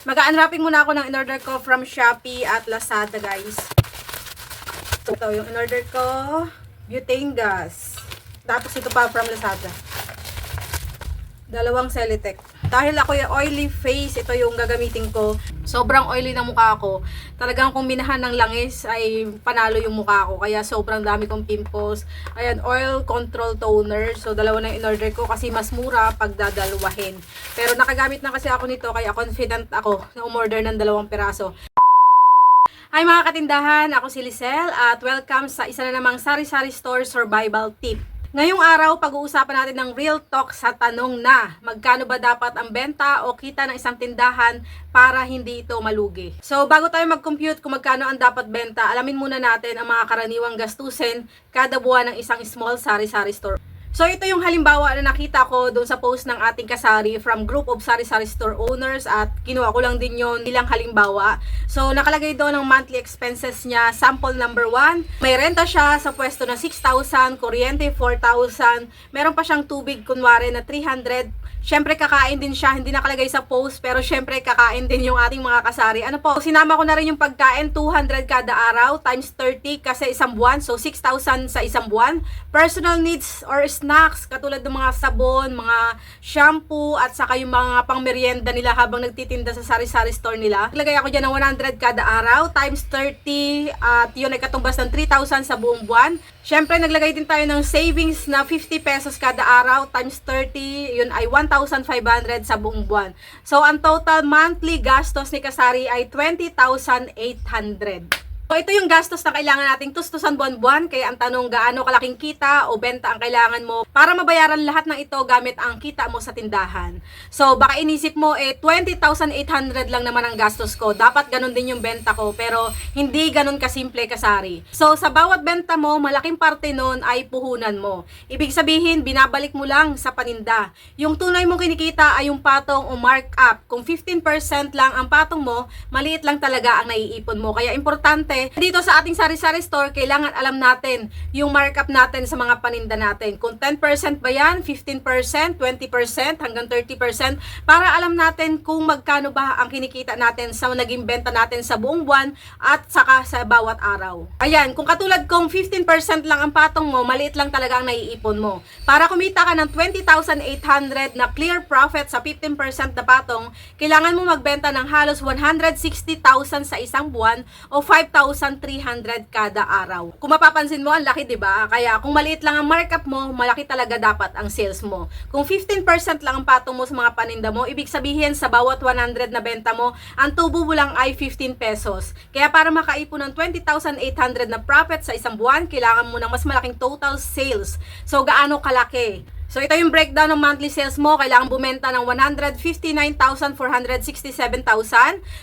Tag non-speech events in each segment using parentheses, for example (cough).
Mag-unwrapping muna ako ng in-order ko from Shopee at Lazada, guys. Ito, yung in-order ko, butane gas. Tapos ito pa from Lazada. Dalawang Celitec. Dahil ako yung oily face, ito yung gagamitin ko. Sobrang oily ng mukha ko. Talagang kung minahan ng langis ay panalo yung mukha ko. Kaya sobrang dami kong pimples. Ayan, oil control toner. So, dalawa na in-order ko kasi mas mura pag dadalwahin. Pero nakagamit na kasi ako nito kaya confident ako na umorder ng dalawang piraso. Hi mga katindahan, ako si Lisel at welcome sa isa na namang Sari-Sari Store Survival Tip. Ngayong araw, pag-uusapan natin ng real talk sa tanong na magkano ba dapat ang benta o kita ng isang tindahan para hindi ito malugi. So, bago tayo mag-compute kung magkano ang dapat benta, alamin muna natin ang mga karaniwang gastusin kada buwan ng isang small sari-sari store. So ito yung halimbawa na nakita ko doon sa post ng ating kasari from group of sari-sari store owners at kinuha ko lang din yon bilang halimbawa. So nakalagay doon ang monthly expenses niya, sample number 1. May renta siya sa pwesto na 6,000, kuryente 4,000, meron pa siyang tubig kunwari na 300 Siyempre kakain din siya, hindi nakalagay sa post pero siyempre kakain din yung ating mga kasari. Ano po, sinama ko na rin yung pagkain 200 kada araw times 30 kasi isang buwan. So 6,000 sa isang buwan. Personal needs or snacks katulad ng mga sabon, mga shampoo at saka yung mga pangmeryenda nila habang nagtitinda sa sari-sari store nila. Naglagay ako dyan ng 100 kada araw times 30 at yun ay katumbas ng 3,000 sa buong buwan. Siyempre, naglagay din tayo ng savings na 50 pesos kada araw times 30, yun ay 1,500 sa buong buwan. So, ang total monthly gastos ni Kasari ay 20,800. So, ito yung gastos na kailangan nating tustusan buwan-buwan. Kaya ang tanong, gaano kalaking kita o benta ang kailangan mo para mabayaran lahat ng ito gamit ang kita mo sa tindahan. So, baka inisip mo, eh, 20,800 lang naman ang gastos ko. Dapat ganun din yung benta ko. Pero, hindi ganun kasimple kasari. So, sa bawat benta mo, malaking parte nun ay puhunan mo. Ibig sabihin, binabalik mo lang sa paninda. Yung tunay mong kinikita ay yung patong o markup. Kung 15% lang ang patong mo, maliit lang talaga ang naiipon mo. Kaya importante, dito sa ating sari-sari store, kailangan alam natin yung markup natin sa mga paninda natin. Kung 10% ba yan, 15%, 20%, hanggang 30%, para alam natin kung magkano ba ang kinikita natin sa naging benta natin sa buong buwan at saka sa bawat araw. Ayan, kung katulad kong 15% lang ang patong mo, maliit lang talaga ang naiipon mo. Para kumita ka ng 20,800 na clear profit sa 15% na patong, kailangan mo magbenta ng halos 160,000 sa isang buwan o 5,300 kada araw. Kung mapapansin mo, ang laki 'di ba? Kaya kung maliit lang ang markup mo, malaki talaga dapat ang sales mo. Kung 15% lang ang patong mo sa mga paninda mo, ibig sabihin sa bawat 100 na benta mo, ang tubo mo lang ay 15 pesos. Kaya para makaipon ng 20,800 na profit sa isang buwan, kailangan mo ng mas malaking total sales. So gaano kalaki? So ito yung breakdown ng monthly sales mo. Kailangan bumenta ng 159,467,000.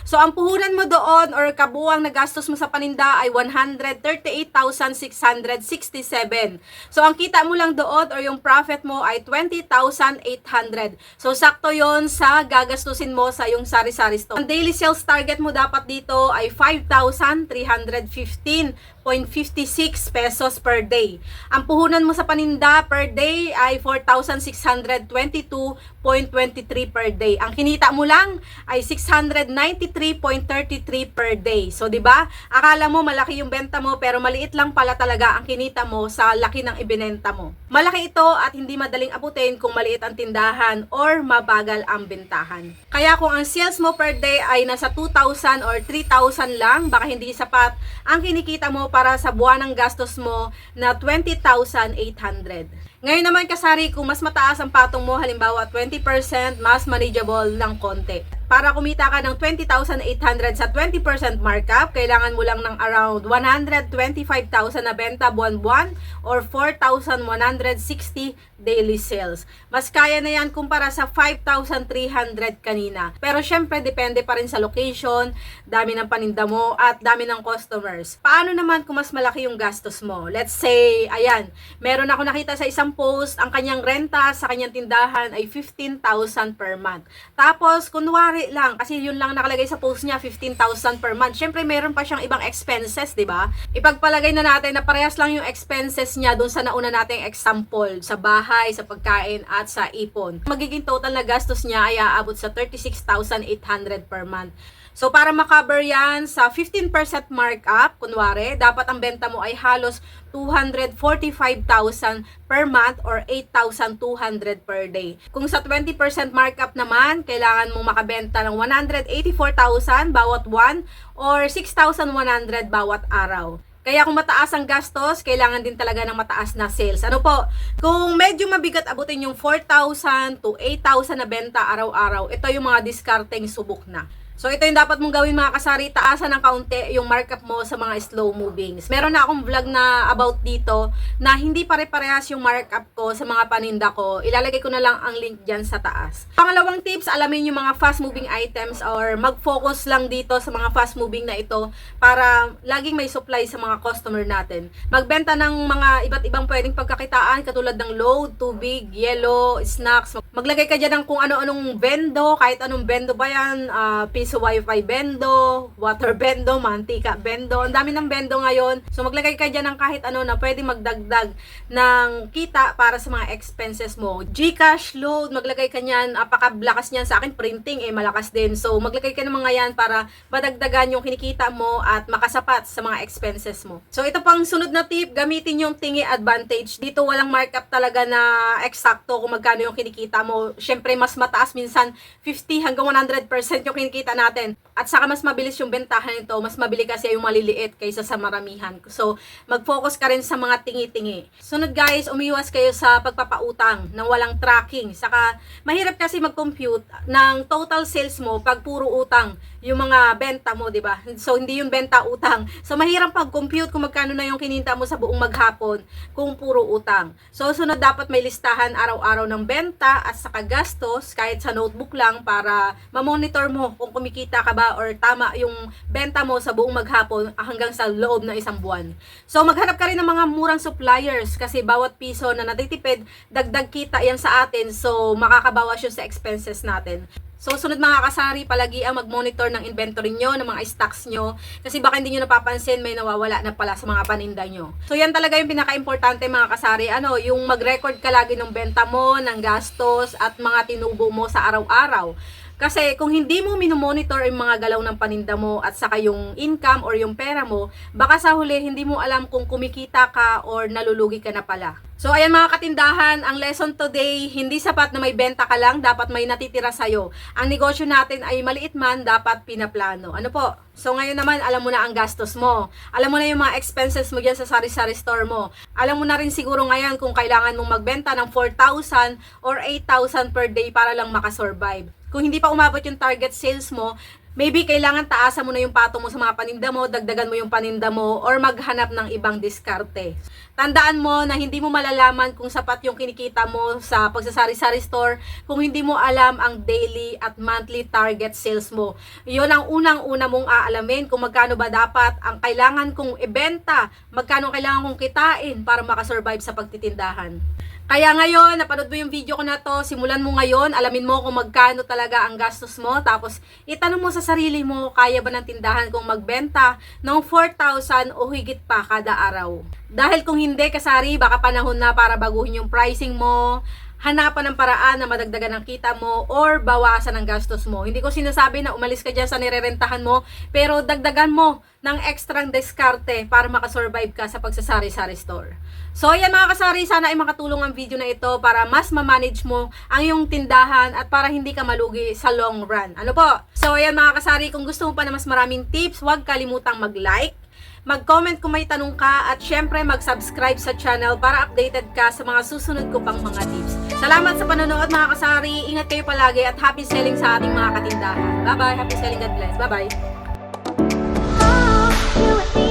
So ang puhunan mo doon or kabuang na gastos mo sa paninda ay 138,667. So ang kita mo lang doon or yung profit mo ay 20,800. So sakto yon sa gagastusin mo sa yung sari-sari store. Ang daily sales target mo dapat dito ay 5,315 4,656 pesos per day. Ang puhunan mo sa paninda per day ay 4,622.23 per day. Ang kinita mo lang ay 693.33 per day. So, 'di ba? Akala mo malaki yung benta mo pero maliit lang pala talaga ang kinita mo sa laki ng ibinenta mo. Malaki ito at hindi madaling abutin kung maliit ang tindahan or mabagal ang bentahan. Kaya kung ang sales mo per day ay nasa 2,000 or 3,000 lang, baka hindi sapat ang kinikita mo para sa buwan ng gastos mo na 20,800. Ngayon naman kasari, kung mas mataas ang patong mo, halimbawa 20%, mas manageable ng konti. Para kumita ka ng 20,800 sa 20% markup, kailangan mo lang ng around 125,000 na benta buwan-buwan or 4,160 daily sales. Mas kaya na yan kumpara sa 5,300 kanina. Pero syempre, depende pa rin sa location, dami ng paninda mo, at dami ng customers. Paano naman kung mas malaki yung gastos mo? Let's say, ayan, meron ako nakita sa isang post, ang kanyang renta sa kanyang tindahan ay 15,000 per month. Tapos, kunwari, kasari lang kasi yun lang nakalagay sa post niya 15,000 per month. Syempre meron pa siyang ibang expenses, 'di ba? Ipagpalagay na natin na parehas lang yung expenses niya doon sa nauna nating example sa bahay, sa pagkain at sa ipon. Magiging total na gastos niya ay aabot sa 36,800 per month. So, para makover yan sa 15% markup, kunwari, dapat ang benta mo ay halos 245,000 per month or 8,200 per day. Kung sa 20% markup naman, kailangan mong makabenta ng 184,000 bawat buwan or 6,100 bawat araw. Kaya kung mataas ang gastos, kailangan din talaga ng mataas na sales. Ano po? Kung medyo mabigat abutin yung 4,000 to 8,000 na benta araw-araw, ito yung mga discarding subok na. So, ito yung dapat mong gawin mga kasari. Taasan ng kaunti yung markup mo sa mga slow movings. Meron na akong vlog na about dito na hindi pare-parehas yung markup ko sa mga paninda ko. Ilalagay ko na lang ang link dyan sa taas. Pangalawang tips, alamin yung mga fast moving items or mag-focus lang dito sa mga fast moving na ito para laging may supply sa mga customer natin. Magbenta ng mga iba't ibang pwedeng pagkakitaan katulad ng load, tubig, yellow, snacks. Maglagay ka dyan ng kung ano-anong bendo, kahit anong bendo ba yan, ah, piso wifi bendo, water (laughs) bendo, mantika bendo. Ang dami ng bendo ngayon. So maglagay ka dyan ng kahit ano na pwede magdagdag ng kita para sa mga expenses mo. Gcash load, maglagay ka niyan, apakablakas niyan sa akin printing eh malakas din. So maglagay ka ng mga yan para madagdagan yung kinikita mo at makasapat sa mga expenses mo. So ito pang sunod na tip, gamitin yung tingi advantage. Dito walang markup talaga na eksakto kung magkano yung kinikita mo. Syempre mas mataas minsan 50 hanggang 100% yung kinikita natin. At saka mas mabilis yung bentahan nito, mas mabili kasi yung maliliit kaysa sa maramihan. So, mag-focus ka rin sa mga tingi-tingi. Sunod guys, umiwas kayo sa pagpapautang ng walang tracking. Saka, mahirap kasi mag-compute ng total sales mo pag puro utang yung mga benta mo, di ba? So, hindi yung benta utang. So, mahirap pag-compute kung magkano na yung kininta mo sa buong maghapon kung puro utang. So, sunod dapat may listahan araw-araw ng benta at saka gastos kahit sa notebook lang para ma-monitor mo kung kumikita ka ba or tama yung benta mo sa buong maghapon hanggang sa loob ng isang buwan. So, maghanap ka rin ng mga murang suppliers kasi bawat piso na natitipid, dagdag kita yan sa atin. So, makakabawas yun sa expenses natin. So, sunod mga kasari, palagi ang mag-monitor ng inventory nyo, ng mga stocks nyo. Kasi baka hindi nyo napapansin, may nawawala na pala sa mga paninda nyo. So, yan talaga yung pinaka-importante mga kasari. Ano, yung mag-record ka lagi ng benta mo, ng gastos, at mga tinubo mo sa araw-araw. Kasi kung hindi mo minomonitor yung mga galaw ng paninda mo at saka yung income or yung pera mo, baka sa huli hindi mo alam kung kumikita ka or nalulugi ka na pala. So ayan mga katindahan, ang lesson today, hindi sapat na may benta ka lang, dapat may natitira sa'yo. Ang negosyo natin ay maliit man, dapat pinaplano. Ano po? So ngayon naman, alam mo na ang gastos mo. Alam mo na yung mga expenses mo dyan sa sari-sari store mo. Alam mo na rin siguro ngayon kung kailangan mong magbenta ng 4,000 or 8,000 per day para lang makasurvive. Kung hindi pa umabot yung target sales mo, maybe kailangan taasan mo na yung patong mo sa mga paninda mo, dagdagan mo yung paninda mo, or maghanap ng ibang diskarte. Tandaan mo na hindi mo malalaman kung sapat yung kinikita mo sa pagsasari-sari store kung hindi mo alam ang daily at monthly target sales mo. Yun ang unang-una mong aalamin kung magkano ba dapat ang kailangan kong ibenta, magkano kailangan kong kitain para makasurvive sa pagtitindahan. Kaya ngayon, napanood mo yung video ko na to, simulan mo ngayon, alamin mo kung magkano talaga ang gastos mo, tapos itanong mo sa sarili mo, kaya ba ng tindahan kung magbenta ng 4,000 o higit pa kada araw. Dahil kung hindi, kasari, baka panahon na para baguhin yung pricing mo, hanapan ng paraan na madagdagan ng kita mo or bawasan ang gastos mo. Hindi ko sinasabi na umalis ka dyan sa nirerentahan mo, pero dagdagan mo ng extrang diskarte para makasurvive ka sa pagsasari-sari store. So, ayan mga kasari, sana ay makatulong ang video na ito para mas ma-manage mo ang iyong tindahan at para hindi ka malugi sa long run. Ano po? So, ayan mga kasari, kung gusto mo pa na mas maraming tips, huwag kalimutang mag-like, mag-comment kung may tanong ka at syempre mag-subscribe sa channel para updated ka sa mga susunod ko pang mga tips. Salamat sa panonood mga kasari. Ingat kayo palagi at happy selling sa ating mga katindahan. Bye-bye. Happy selling. God bless. Bye-bye. Oh, you and me,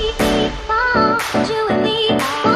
oh, you and me. Oh.